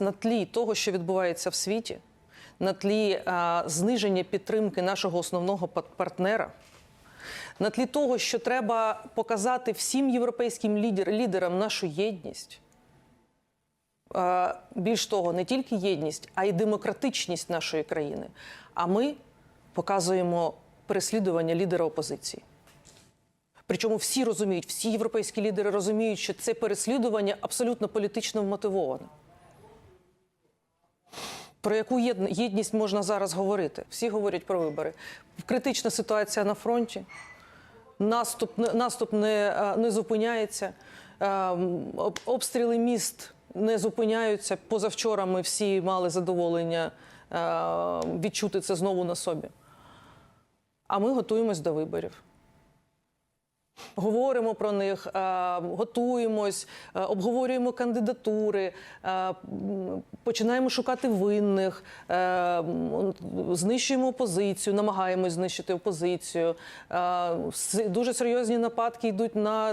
на тлі того, що відбувається в світі, на тлі а, зниження підтримки нашого основного партнера, на тлі того, що треба показати всім європейським лідер, лідерам нашу єдність. Е, Більш того, не тільки єдність, а й демократичність нашої країни. А ми показуємо переслідування лідера опозиції. Причому всі розуміють, всі європейські лідери розуміють, що це переслідування абсолютно політично вмотивоване. Про яку єдність можна зараз говорити? Всі говорять про вибори. Критична ситуація на фронті, наступ, наступ не, е, не зупиняється, е, обстріли міст не зупиняються. Позавчора ми всі мали задоволення е, відчути це знову на собі. А ми готуємось до виборів. Говоримо про них, е, готуємось, е, обговорюємо кандидатури, е, починаємо шукати винних, знищуємо опозицію, намагаємось знищити опозицію. Дуже серйозні нападки йдуть на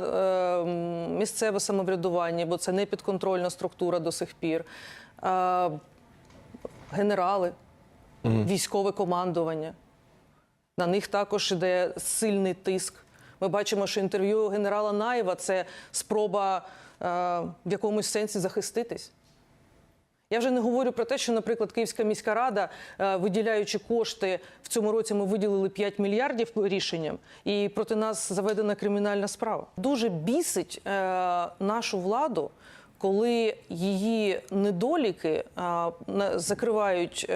місцеве самоврядування, бо це не підконтрольна структура до сих пір. Генерали, військове командування. На них також іде сильний тиск. Ми бачимо, що інтерв'ю генерала Наєва це спроба е, в якомусь сенсі захиститись. Я вже не говорю про те, що, наприклад, Київська міська рада, е, виділяючи кошти в цьому році, ми виділили 5 мільярдів рішенням, і проти нас заведена кримінальна справа. Дуже бісить е, нашу владу, коли її недоліки е, закривають.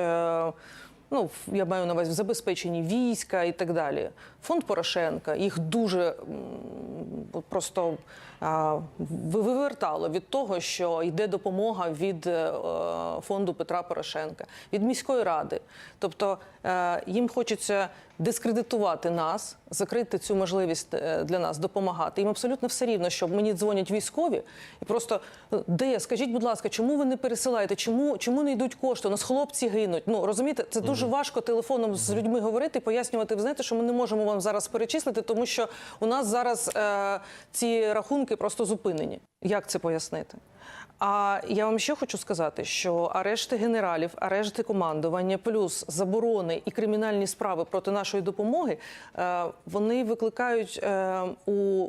Ну, я маю на увазі в забезпеченні війська і так далі. Фонд Порошенка їх дуже просто вивертало від того, що йде допомога від е, фонду Петра Порошенка, від міської ради. Тобто е, їм хочеться дискредитувати нас, закрити цю можливість е, для нас допомагати. Їм абсолютно все рівно, що мені дзвонять військові і просто де, скажіть, будь ласка, чому ви не пересилаєте? Чому, чому не йдуть кошти? У нас хлопці гинуть. Ну розумієте, це дуже важко телефоном з людьми говорити, пояснювати. Ви знаєте, що ми не можемо вам зараз перечислити, тому що у нас зараз е, ці рахунки просто зупинені. Як це пояснити? А я вам ще хочу сказати, що арешти генералів, арешти командування, плюс заборони і кримінальні справи проти нашої допомоги, е, вони викликають е, у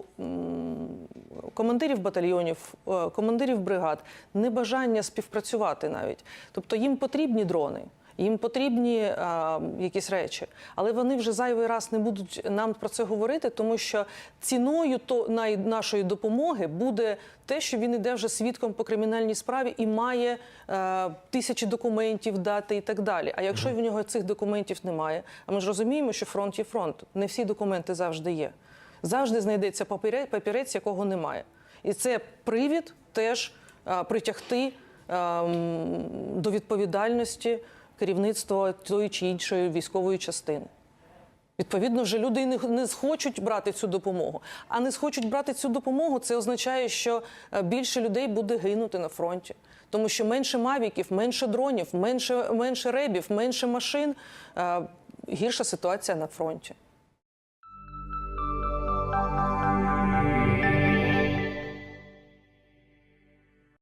командирів батальйонів, е, командирів бригад небажання співпрацювати навіть. Тобто їм потрібні дрони. Їм потрібні а, якісь речі, але вони вже зайвий раз не будуть нам про це говорити, тому що ціною то най- нашої допомоги буде те, що він іде вже свідком по кримінальній справі і має е, тисячі документів дати і так далі. А якщо в нього цих документів немає, а ми ж розуміємо, що фронт є фронт, не всі документи завжди є. Завжди знайдеться папіре- папірець, якого немає. І це привід теж е, притягти е, до відповідальності керівництво тої чи іншої військової частини. Відповідно, вже люди не не схочуть брати цю допомогу. А не схочуть брати цю допомогу, це означає, що е, більше людей буде гинути на фронті, тому що менше мавіків, менше дронів, менше менше ребів, менше машин. Е, гірша ситуація на фронті.